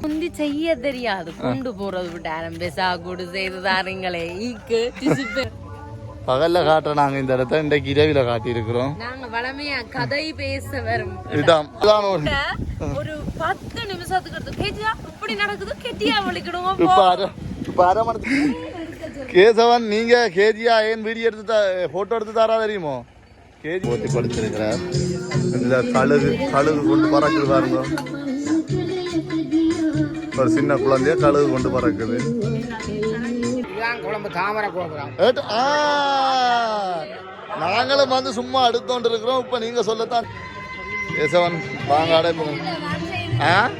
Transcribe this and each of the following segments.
முந்தி செய்ய தெரியாது கொண்டு போறது விட்டு ஆரம்பிசா கூடு செய்து தாரீங்களே ஈக்கு. பகல்ல காட்டுற நாங்க இந்த இடத்த இன்றைக்கு இரவில காட்டி இருக்கிறோம் நாங்க வளமையா கதை பேச வரும் இடம் இதான் ஒரு- ஒரு பத்து நிமிஷத்துக்கு கேட்டியா இப்படி நடக்குது கெட்டியா வலிக்கிடுவோம் இப்ப அரை இப்ப அரை மணி கேசவன் நீங்க கேஜியா ஏன் வீடியோ எடுத்து போட்டோ எடுத்து தரா தெரியுமோ கேஜி ஓட்டி படுத்திருக்கிறார் இந்த கழுகு கழுகு கொண்டு பறக்குது பாருங்க ஒரு சின்ன குழந்தைய கழுகு கொண்டு பறக்குது. குழம்பு தாமரை ஆ, நாங்களும் வந்து சும்மா அடுத்தோண்டு இருக்கிறோம் இப்ப நீங்க சொல்லத்தான். கேசவன் வாங்க அடைப்போம் ஆ?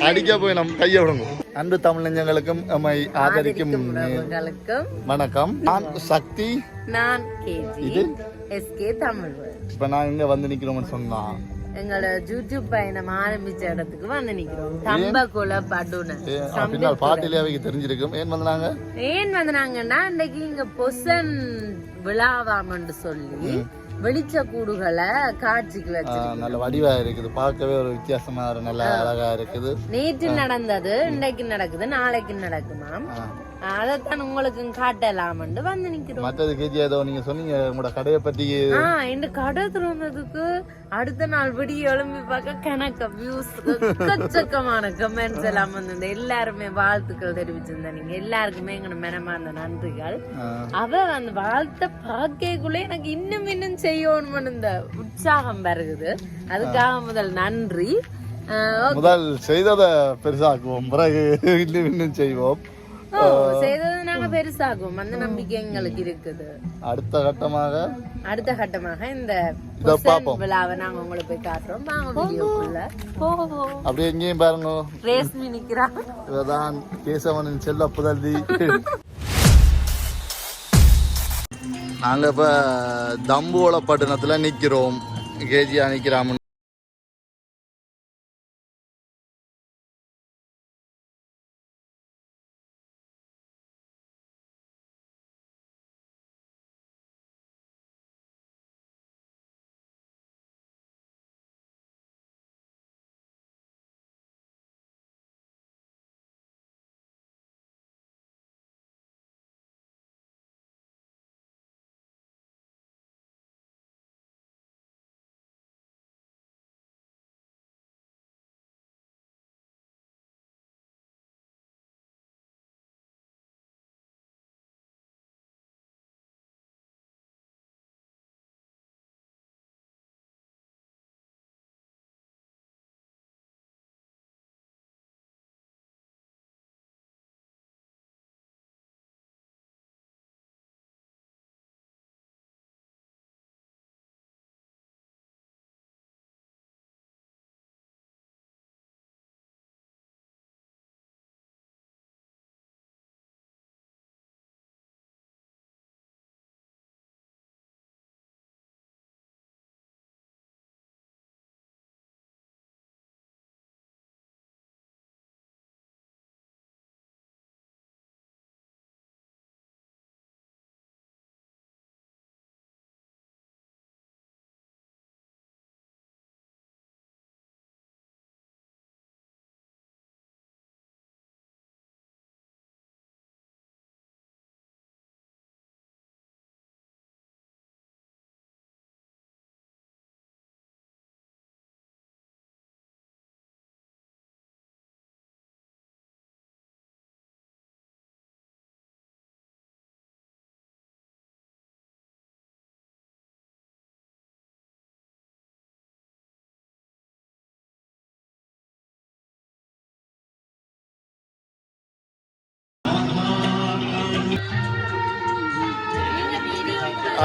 அடிக்க போய் நம்ம கையை விடுங்க. அன்பு தமிழ் நெஞ்சங்களுக்கும் நம்மை ஆதரிக்கும் வணக்கம். நான் சக்தி. நான் இது? எஸ்கே தமிழ். இப்ப நான் இங்க வந்து நிக்கிறோம்னு சொன்னா எங்களோட யூடியூப் பயணம் ஆரம்பிச்ச இடத்துக்கு வந்து நிக்கிறோம். தம்பகுல படுன. பின்னால் தெரிஞ்சிருக்கும். ஏன் வந்தாங்க ஏன் வந்தாங்கன்னா இன்னைக்கு இங்க பொசன் விழாவாமன்னு சொல்லி வெளிச்ச கூடுகளை காட்சிக்கு வச்சு நல்ல வடிவா இருக்குது. பார்க்கவே ஒரு வித்தியாசமா நல்ல அழகா இருக்குது. நேற்று நடந்தது இன்னைக்கு நடக்குது நாளைக்கு நடக்குமாம். அதைத்தான் உங்களுக்கு காட்டலாம்னு வந்து நிக்கிறோம். மற்றது கேஜி ஏதோ நீங்க சொன்னீங்க உங்களோட கடையை பத்தி இந்த கடை திறந்ததுக்கு அடுத்த நாள் விடிய எழும்பி பார்க்க கணக்க வியூஸ் எக்கச்சக்கமான கமெண்ட்ஸ் எல்லாம் வந்திருந்த எல்லாருமே வாழ்த்துக்கள் தெரிவிச்சிருந்த நீங்க. எல்லாருக்குமே எங்க மனமார்ந்த நன்றிகள். அவ அந்த வாழ்த்த பார்க்கக்குள்ளே எனக்கு இன்னும் இன்னும் செய்யணும்னு இந்த உற்சாகம் வருகுது அதுக்காக முதல் நன்றி. முதல் செய்ததை பெருசாக்குவோம் பிறகு இன்னும் இன்னும் செய்வோம். ஓ, செய்தது நாங்க பெருசாகும். அந்த நம்பிக்கை எங்களுக்கு இருக்குது. அடுத்த கட்டமாக? அடுத்த கட்டமாக இந்த. விழாவை நாங்க உங்களுக்கு போய் காட்டுறோம். வாங்க வீடியோக்குள்ள. அப்படியே எங்கேயும் பாருங்க. ரேஸ்மி நிக்கிறா இவதான் கேசவனின் செல்ல புதல்வி. நாங்க இப்ப தம்புவள பட்டணத்துல நிக்கிறோம். கேஜியா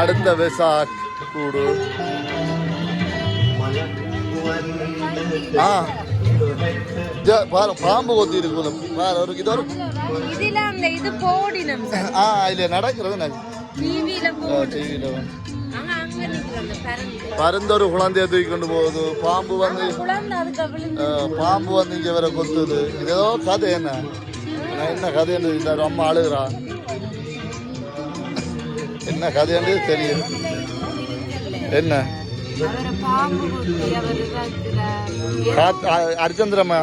அடுத்த வெசாக் கூடு. ஆ. பாம்பு கொத்தி இருக்கும் பாரு ஒரு இது ஒரு இதுல அந்த இது போடினம் ஆ இதுல நடக்கிறது நான் டிவியில போடு. பரந்து. பருந்தொரு குழந்தைய தூக்கி கொண்டு போகுது. பாம்பு வந்து பாம்பு வந்து இங்க வர கொத்துது. இது ஏதோ கதை என்ன? என்ன கதை? என்று இந்த அம்மா அழுகுறா. என்ன கதை என்று தெரியும் என்ன அரிச்சந்திரன்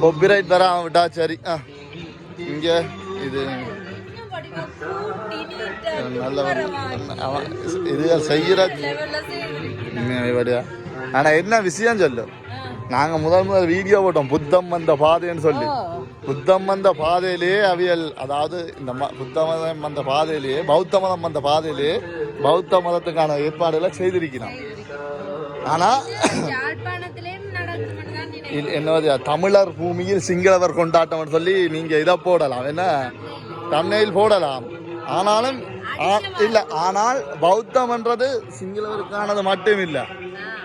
காப்பிரைட் தராம விட்டா சரி. ஆ இங்க இது. நல்ல அவன் இது செய்யற ஆனா என்ன விஷயம் சொல்லு? நாங்க முதல் முதல் வீடியோ போட்டோம். புத்தம் வந்த பாதைன்னு சொல்லி. புத்தம் வந்த பாதையிலேயே அவியல் அதாவது இந்த ம புத்த மதம் வந்த பாதையிலேயே பௌத்த மதம் வந்த பாதையிலேயே பௌத்த மதத்துக்கான ஏற்பாடுகளை செய்திருக்கிறான். ஆனா இது என்னது தமிழர் பூமியில் சிங்களவர் கொண்டாட்டம் சொல்லி நீங்க இதை போடலாம். என்ன? தம்னையில் போடலாம். ஆனாலும் இல்ல ஆனால் பௌத்தம்ன்றது சிங்களவருக்கானது மட்டும் இல்ல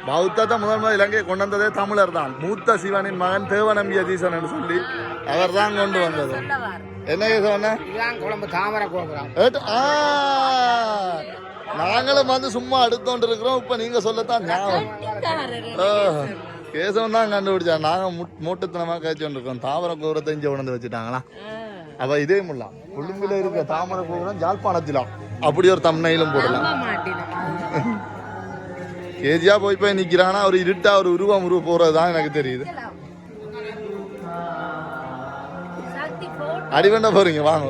பௌத்தத்தை முதல் முதல் இலங்கையை கொண்டு வந்ததே தமிழர் தான். மூத்த சிவனின் மகன் தேவநம்பிய தீசன் என்று சொல்லி அவர் தான் கொண்டு வந்தது. என்ன சொன்ன தாமரை நாங்களும் வந்து சும்மா அடுத்தோண்டு இருக்கிறோம் இப்ப நீங்க சொல்லத்தான் ஞாபகம். கேசவன் தான் கண்டுபிடிச்சா நாங்க மூட்டுத்தனமா கழிச்சு இருக்கோம் தாமரை கோபுரத்தை இங்க உணர்ந்து வச்சுட்டாங்களா? அப்ப இதே முல்லாம் கொழும்புல இருக்க தாமரை கோபுரம் ஜாழ்ப்பாணத்திலாம் அப்படி ஒரு தம்னையிலும் போடலாம். கேஜியா போய் போய் நிக்கிறானா? ஒரு இருட்டா ஒரு உருவம் உருவ போறதுதான் எனக்கு தெரியுது. அடிவண்ட போறீங்க வாங்க.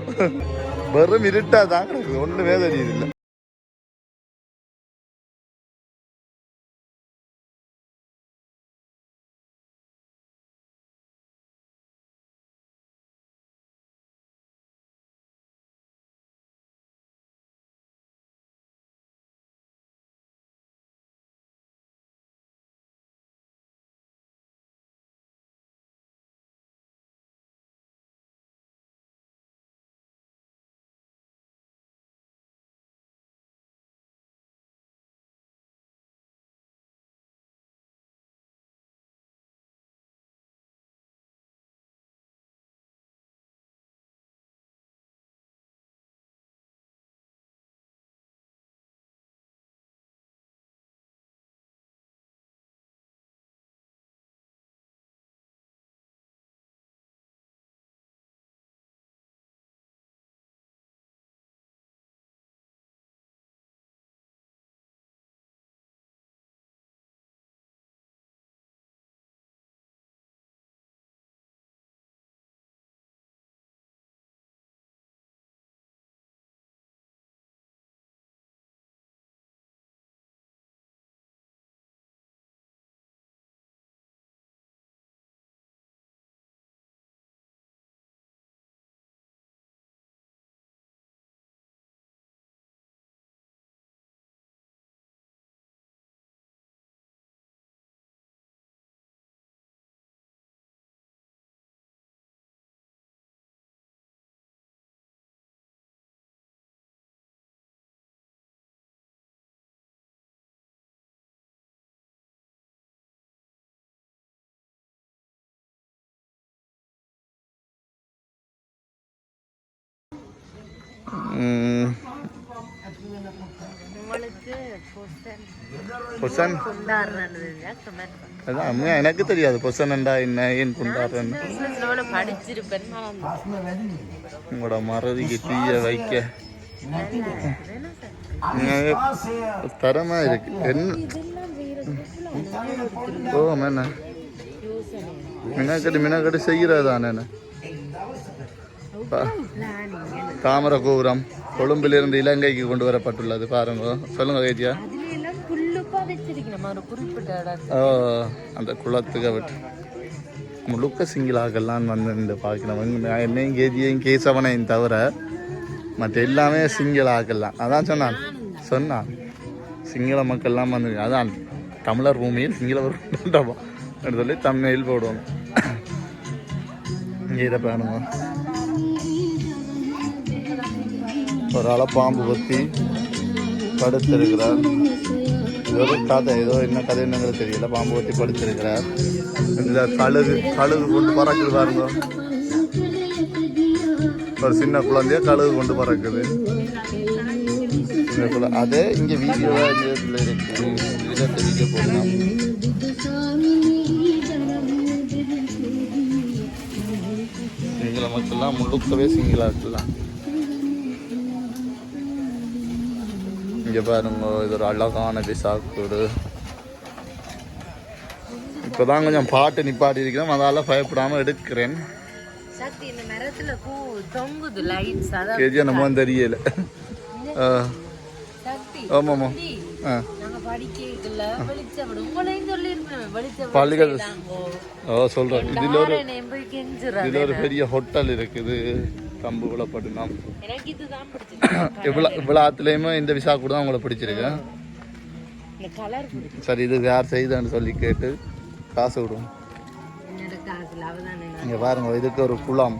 வெறும் இருட்டா தான் கிடக்குது. ஒண்ணுமே தெரியுது இல்ல பொசன். பொசன்? அதான் எனக்கு தெரியாது பொசனண்டா என்ன ஏன் மறந்து உங்களோட மறதிக்கு தீய வைக்க. தரமா இருக்கு. என்ன? ஓ மேன மினக்கட்டு மினக்கட்டு செய்கிறதானே தாமர கோபுரம் கொழும்பிலிருந்து இலங்கைக்கு கொண்டு வரப்பட்டுள்ளது. பாருங்க. சொல்லுங்க கேஜியா அந்த குளத்துக்கு விட்டு முழுக்க சிங்கிளாக்கெல்லாம் வந்து இந்த பார்க்கணும் என்னையும் கேஜியையும் கேசவனையும் தவிர மற்ற எல்லாமே சிங்கள ஆக்கலாம் அதான் சொன்னான். சொன்னான். சிங்கள மக்கள்லாம் வந்து அதான் தமிழர் பூமியில் சிங்களவர் சொல்லி தமிழில் போடுவோம் இங்கே இதை பாருங்க. ஒரு ஆளை பாம்பு கொத்தி படுத்திருக்கிறார். இது ஒரு கதை ஏதோ என்ன கதை என்னங்கிறது தெரியல. பாம்பு பற்றி படுத்திருக்கிறார். இந்த கழுகு கழுகு கொண்டு பறக்குது பாருங்க. ஒரு சின்ன குழந்தைய கழுகு கொண்டு பறக்குது. அதே இங்கே வீடியோவாக இதில் இருக்குது இதை தெரிவிக்க போகலாம் சிங்கள மக்கள்லாம் முழுக்கவே சிங்களா இங்கே பாருங்க இது ஒரு அழகான விசாக்கூடு. இப்போதான் கொஞ்சம் பாட்டு நிப்பாட்டி இருக்கிறோம். அதால பயப்படாம எடுக்கிறேன். சக்தி நம்ம தெரியல. ஆமாம்மா. ஆ. பள்ளிகள். ஓ சொல்றேன். இதுல ஒரு இதுல ஒரு பெரிய ஹோட்டல் இருக்குது. கம்பு இதுதான் பிடிச்சிருக்கு. இவ்வளோ இவ்வளோ ஆத்துலேயுமே இந்த விசா கூட தான் உங்களை பிடிச்சிருக்கு. இந்த கலர் பிடிச்சி சரி இது யார் செய்தான்னு சொல்லி கேட்டு காசு விடுவோம். இங்க பாருங்க இதுக்கு ஒரு குளம்.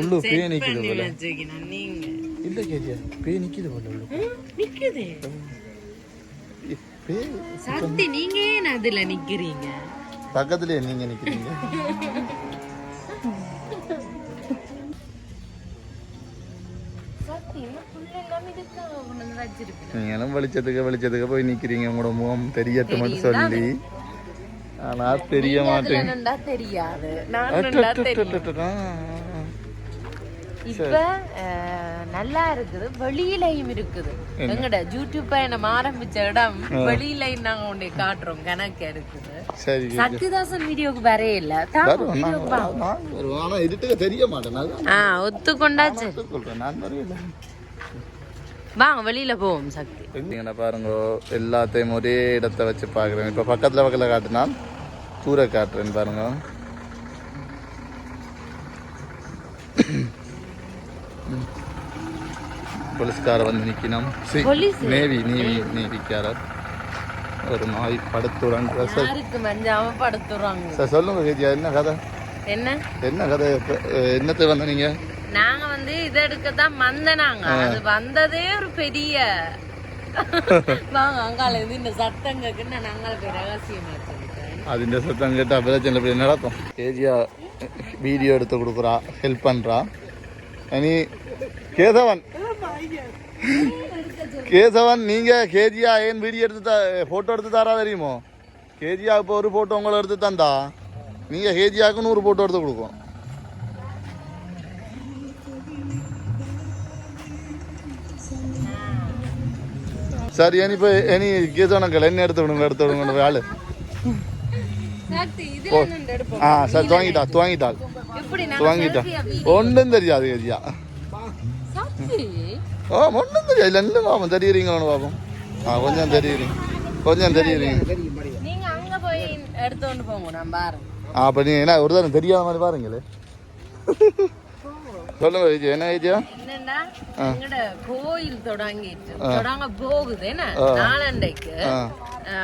உள்ளு பேய் நிக்குது போல. இல்ல கேஜியா பேய் நிக்குது போல உள்ள. நிக்குது. சக்தி நீங்க ஏன் அதுல நிக்கிறீங்க? பக்கத்துலயே நீங்க நிக்கிறீங்க. நீங்களும் வெளிச்சத்துக்கு வெளிச்சத்துக்கு போய் நிக்கிறீங்க. உங்களோட முகம் தெரியட்டும் மட்டும் சொல்லி. ஆனா தெரிய மாட்டேன் என்னண்டா தெரியாது? இப்ப நல்லா இருக்குது வெளியிலையும் இருக்குது. எங்கட யூடியூப் பயணம் ஆரம்பிச்ச இடம் வெளியிலையும் நாங்க உன்னை காட்டுறோம் கணக்கு இருக்குது. சக்திதாசன் வீடியோக்கு வரே இல்ல. ஆனா தெரிய மாட்டேன். ஆ ஒத்துக்கொண்டாச்சு. வாங்க வெளியில போவோம் சக்தி. நீங்க பாருங்க எல்லாத்தையும் ஒரே இடத்த வச்சு பாக்குறேன் இப்ப பக்கத்துல பக்கத்துல காட்டுனா தூர காட்டுறேன் பாருங்க. போலீஸ்கார வந்து நிற்கணும் நேவி நேவி நேவிக்காரர். ஒரு நாய் படுத்துறான் சார் சொல்லுங்க கேஜியா என்ன கதை? என்ன? என்ன கதை? என்னத்து வந்து நீங்க? நாங்க வந்து இதை எடுக்க தான் வந்தனாங்க அது வந்ததே ஒரு பெரிய நாங்க அங்கால இருந்து இந்த சத்தம் கேக்குன்னு நாங்கள போய் ரகசியமா അതിൻ്റെ സത്യം കേട്ട് അഭിലച്ചൻ്റെ പിന്നെ നടത്തും ചേച്ചിയ വീഡിയോ എടുത്ത് കൊടുക്കുറാ ഹെൽപ്പ് പണ്ടാ ഇനി കേസവൻ கேசவன் நீங்க கேஜியா ஏன் வீடியோ எடுத்து த ஃபோட்டோ எடுத்து தரா தெரியுமோ? கேஜியா இப்போ ஒரு ஃபோட்டோ உங்களை எடுத்து தந்தா நீங்க கேஜியாவுக்கு நூறு ஃபோட்டோ எடுத்து கொடுக்கும் சரி இனி இப்போ இனி கேசவனங்கள் என்ன எடுத்து விடுங்க எடுத்து விடுங்க ஆளு. ஆ சரி துவங்கிட்டா துவங்கிட்டா. எப்படி துவங்கிட்டா. ஒன்றும் தெரியாது கேஜியா. ஆ ஒன்றும் தெரியாது இல்லை பாப்போம் தெரியுறீங்களோன்னு பார்ப்போம் ஆ கொஞ்சம் தெரியுறீங்க கொஞ்சம் தெரியுறீங்க நீங்க அங்க போய் எடுத்துட்டு போங்க நான் பாரு ஆ அப்போ நீங்கள் என்ன ஒரு தரம் தெரியாத மாதிரி பாருங்களே சொல்லுங்க விஜய் என்ன விஜயா கோயில் தொடங்கிட்டு தொடங்க போகுது என்ன நாளண்டைக்கு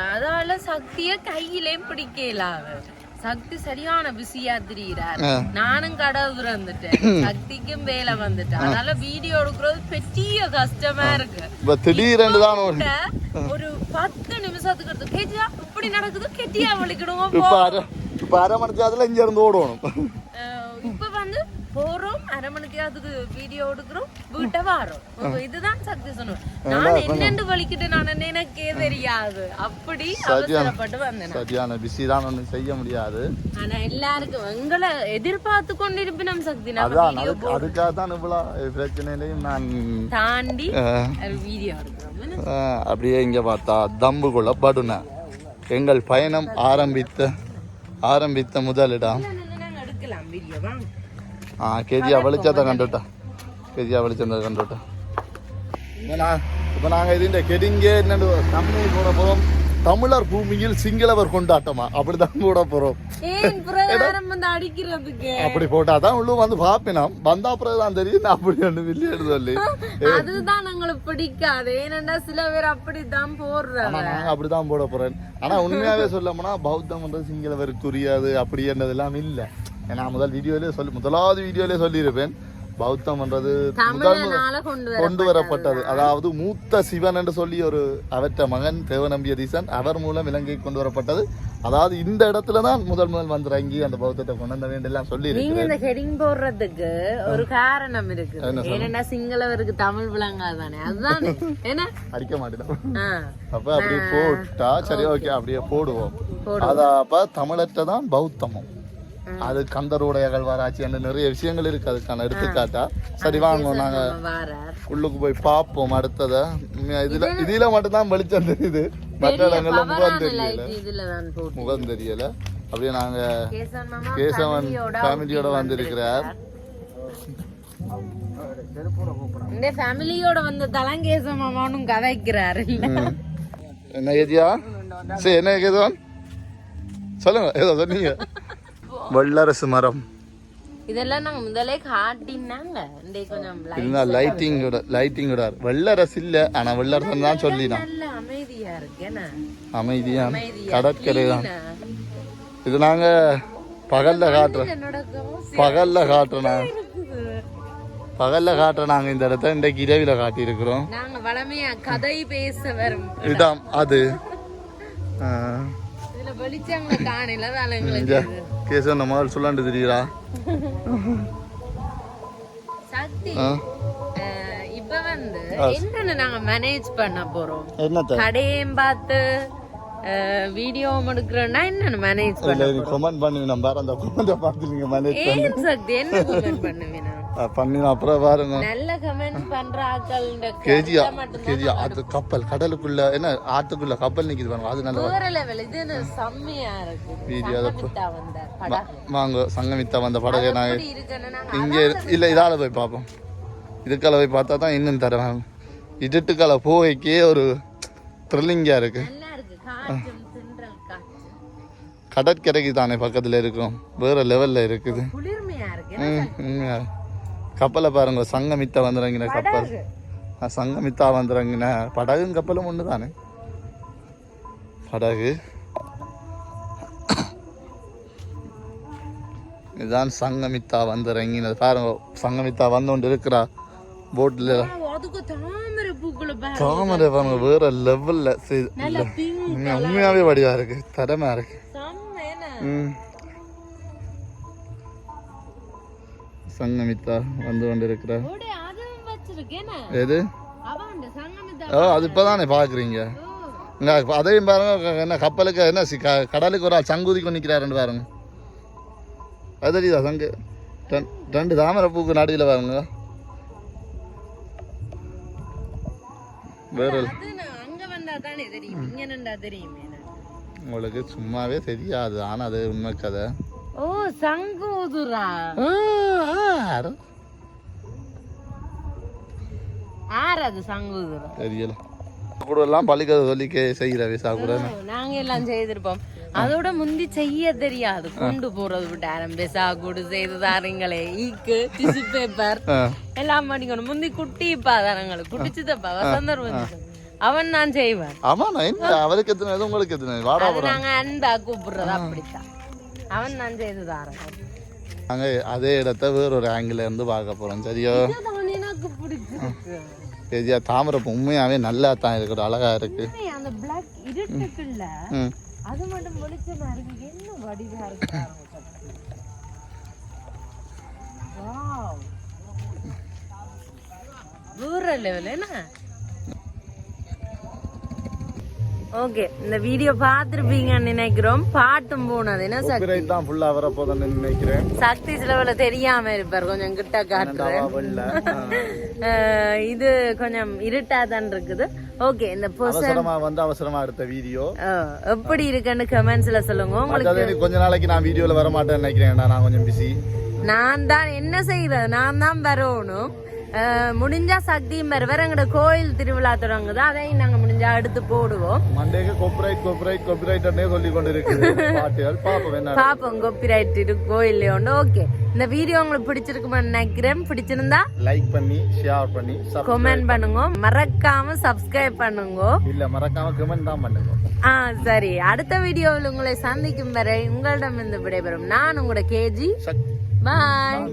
அதால சக்திய கையிலே பிடிக்கலாது சக்தி சரியான பிஸியா திரியிறார். நானும் கடை திறந்துட்டேன் சக்திக்கும் வேலை வந்துட்டு அதனால வீடியோ எடுக்கிறது பெரிய கஷ்டமா இருக்கு. திடீரென்று தான் ஒரு பத்து நிமிஷத்துக்கு எடுத்து கேட்டியா? இப்படி நடக்குது கெட்டியா? வலிக்கணுங்க இப்போ அரை மணி நேரத்தில் இங்கே இருந்து ஓடணும். போறோம் அரை மணிக்கு அதுக்கு வீடியோ எடுக்கிறோம் வீட்டை வாரோம். இதுதான் சக்தி சொன்னோம். நான் என்னென்று வலிக்கிட்டு நான் எனக்கே தெரியாது. அப்படி அவசரப்பட்டு வந்தேன். சரியான பிஸி தான் ஒன்றும் செய்ய முடியாது. ஆனா எல்லாருக்கும் எங்களை எதிர்பார்த்து கொண்டிருப்பினம் சக்தி. அதான் வீடியோ அதுக்கு அதுக்காக தான் இவ்வளோ பிரச்சனையிலையும் நான் தாண்டி வீடியோ எடுக்கிறோம் அப்படியே இங்கே பார்த்தா தம்புக்குள்ள படுன. எங்கள் பயணம் ஆரம்பித்த ஆரம்பித்த முதலிடம். இல்ல, இல்ல, நாங்க எடுக்கலாம் வீடியோ வாங்க ஆ கேஜியா வெளிச்சத்தை கண்டுட்டா கேஜியா வெளிச்சத்தை கண்டுட்டா இப்போ நான் இப்போ நாங்கள் இதுண்ட கெடிங்கே என்னென்னு கம்மி போட போகிறோம் தமிழர் பூமியில் சிங்களவர் கொண்டாட்டமா அப்படிதான் வந்து அடிக்கிறதுக்கு அப்படி போட்டால் தான் உள்ளே வந்து பார்ப்பினோம் வந்தா அப்புறம் தான் தெரியும் நான் அப்படி ஒன்று வில்லையெடு சொல்லி அதுதான் எங்களுக்கு பிடிக்காது ஏனென்றா சில பேர் அப்படித்தான் போடுறாங்க ஆனா நான் அப்படிதான் போட போறேன் ஆனா உண்மையாவே சொல்லப்போனா பௌத்தம் வந்து சிங்களவருக்குரியது அப்படி என்றதெல்லாம் இல்ல ஏன்னா முதல் வீடியோலயே சொல்லி முதலாவது வீடியோலயே சொல்லியிருப்பேன். முதல் தமிழனால கொண்டு வர கொண்டு வரப்பட்டது. அதாவது மூத்த சிவன் என்று சொல்லி ஒரு அவற்ற மகன் தேவநம்பியதீசன் அவர் மூலம் இலங்கை கொண்டு வரப்பட்டது. அதாவது இந்த இடத்துல தான் முதல் முதல் வந்திறங்கி அந்த பௌத்தத்தை கொண்டு வந்த வேண்டியெல்லாம் சொல்லி நீங்க இந்த ஹெடிங் போடுறதுக்கு ஒரு காரணம் இருக்கு ஏன்னா சிங்களவருக்கு தமிழ் விளங்காதானே? அதுதானே. என்ன? அடிக்க மாட்டேன். அப்ப அப்படியே போட்டா சரி ஓகே. அப்படியே போடுவோம். அத அப்ப தமிழற்ற தான் பௌத்தமும். அது கந்தருடைய அகழ்வாராய்ச்சி அந்த நிறைய விஷயங்கள் இருக்கு அதுக்கான எடுத்துக்காட்டா. சரி வாங்க நாங்க உள்ளுக்கு போய் பார்ப்போம் அடுத்தத. இதுல இதுல மட்டும்தான் வெளிச்சம் தெரியுது. மற்ற இடங்கள்ல முகம் தெரியல. முகம் தெரியல. அப்படியே நாங்க கேசவன் ஃபேமிலியோட வந்திருக்கிறார். இந்த ஃபேமிலியோட வந்த தலங்கேச மாமானும் கதைக்கிறாரு. இல்ல ம். என்ன ஏதியா சரி என்ன கேதவன் சொல்லுங்க ஏதோ சொன்னீங்க. வல்லரசு மரம். இதெல்லாம் நாங்க முதலே காட்டினாங்க. இந்த கொஞ்சம் லைட்டிங்கோட லைட்டிங்கோட வல்லரசு இல்ல ஆனா தான் சொல்லினான். நல்ல அமைதியா கடற்கரை தான். இது நாங்க பகல்ல காட்டுறோம் பகல்ல காட்டுறோம் நாங்க. பகல்ல காட்டுறோம் நாங்க இந்த இடத்த இன்றைக்கு இரவில நாங்க வளமையா கதை பேச வரும். இதான் அது. எங்களுக்கு கேசவன் நம்ம சொல்லாண்டு தெரியுறா இப்ப வந்து என்னன்னு நாங்க மேனேஜ் பண்ண போறோம்? கடையும் பார்த்து வீடியோ எடுக்கிறோம்னா என்னன்னு மேனேஜ் பண்ண கமெண்ட் அந்த பார்த்து நீங்க மேனேஜ் ஏன் சக்தி என்ன கமெண்ட் பண்ணி அப்புறம் பாருங்க. நல்ல கமெண்ட் பண்ற ஆட்கள் கேஜியா கேஜியா அது கப்பல். கடலுக்குள்ள என்ன ஆத்துக்குள்ள கப்பல் நிக்குது பாருங்க. அது நல்ல வேற லெவல் இது என்ன செம்மையா இருக்கு. வீடியோ அதை வாங்க சங்கமித்தா வந்த படகை. நான் இங்கே இல்லை இதால போய் பார்ப்போம். இதுக்கால போய் பார்த்தா தான் இன்னும் தருவாங்க இருட்டுக்கால போய்க்கே ஒரு த்ரில்லிங்காக இருக்கு. கடற்கரைக்கு தானே பக்கத்தில் இருக்கும். வேற லெவலில் இருக்குது. உண்மையா. கப்பலை பாருங்க சங்கமித்தா வந்துறங்கின கப்பல். சங்கமித்தா வந்துறங்கின படகும் கப்பலும் ஒன்று தானே படகு. இதுதான் சங்கமித்தா வந்துறங்கினது. பாருங்க சங்கமித்தா வந்து கொண்டு இருக்கிறா போட்டில் தாமரை பாருங்க. வேற லெவல்ல உண்மையாவே வடிவா இருக்கு. தரமா இருக்கு. ம். சங்கமித்தா வந்து கொண்டு இருக்கிறா ஓடி அதுவும் வச்சிருக்கேன. எது? ஓ அது இப்பதானே பாக்குறீங்க? இங்க அதையும் பாருங்க என்ன கப்பலுக்கு என்ன சி- க- கடலுக்கு ஒரு ஆள் சங்கூதி கொண்டு நிக்கிறாருன்னு பாருங்க. அது தெரியுதா சங்கு? ரெண்- ரெண்டு தாமரை பூக்கு நடுவில் பாருங்க. வேற. உங்களுக்கு சும்மாவே தெரியாது. ஆனா அது உண்மை கதை. ஓ சங்கூதுரா. ஆ, ஆ, யார் அது சங்கூதுரா தெரியல கூட எல்லாம் பள்ளிக்கதை சொல்லி செய்கிற விசா கூட நாங்க எல்லாம் செய்திருப்போம். அதோட முந்தி செய்ய தெரியாது. கொண்டு போறது விட்டு ஆரம்பிசா கூடு செய்து தாரீங்களே. ஈக்கு டிஷ்யூ பேப்பர். எல்லாம் பண்ணிக்கணும் முந்தி குட்டி பாதாரங்களுக்கு குட்டிச்சுதப்பா வசந்தர் வந்து அவன் நான் செய்வேன். ஆமா நான் அவருக்கு எத்தனை உங்களுக்கு எத்தனை? வாடா நாங்க அன்பா கூப்பிடுறது அப்படித்தான். அவன் நான் செய்து தாரேன் நாங்க அதே இடத்த வேறொரு ஆங்கிள் இருந்து பார்க்க போறோம் சரியா சரியா தாமரைப்பூ உண்மையாவே நல்லா தான் இருக்குது அழகா இருக்கு அந்த பிளாக் இருட்டுக்குள்ள அது மட்டும் வெளிச்சமா இருக்கு என்ன வடிவா இருக்கு. வேற லெவல் என்ன ஓகே இந்த வீடியோ பார்த்துருப்பீங்கன்னு நினைக்கிறோம். பாட்டும் போனது. என்ன சக்தி? தான் ஃபுல்லா வரப்போதுன்னு நினைக்கிறேன். சக்தி சிலவில் தெரியாம இருப்பார். கொஞ்சம் கிட்ட காட்டுறேன். இது கொஞ்சம் இருட்டா தான் இருக்குது. ஓகே இந்த அவசரமா வந்து அவசரமா எடுத்த வீடியோ. எப்படி இருக்குன்னு கமெண்ட்ஸ்ல சொல்லுங்க. உங்களுக்கு கொஞ்ச நாளைக்கு நான் வீடியோல வர மாட்டேன்னு நினைக்கிறேன் நான் கொஞ்சம் பிஸி நான் தான் என்ன செய்யறது நான் தான் வரணும். முடிஞ்சா சக்தியும் வருவார் எங்களோட கோயில் திருவிழா தொடங்குது. அதையும் நாங்க முடிஞ்சா எடுத்து போடுவோம் மண்டேக்கு காப்பிரைட் காப்பிரைட் காப்பிரைட்னே சொல்லி கொண்டு இருக்குது பாட்டுகள் பாப்போம் என்ன பாப்போம் காப்பிரைட் இருக்கோ இல்லையோன்னு ஓகே இந்த வீடியோ உங்களுக்கு பிடிச்சிருக்குமான்னு நினைக்கிறேன் பிடிச்சிருந்தா லைக் பண்ணி ஷேர் பண்ணி கமெண்ட் பண்ணுங்க மறக்காம சப்ஸ்கிரைப் பண்ணுங்க இல்ல மறக்காம கமெண்ட் தான் பண்ணுங்க ஆ சரி அடுத்த வீடியோவில் உங்களை சந்திக்கும் வரை உங்களிடம் இருந்து விடைபெறும் நான் உங்களோட கேஜி பாய்.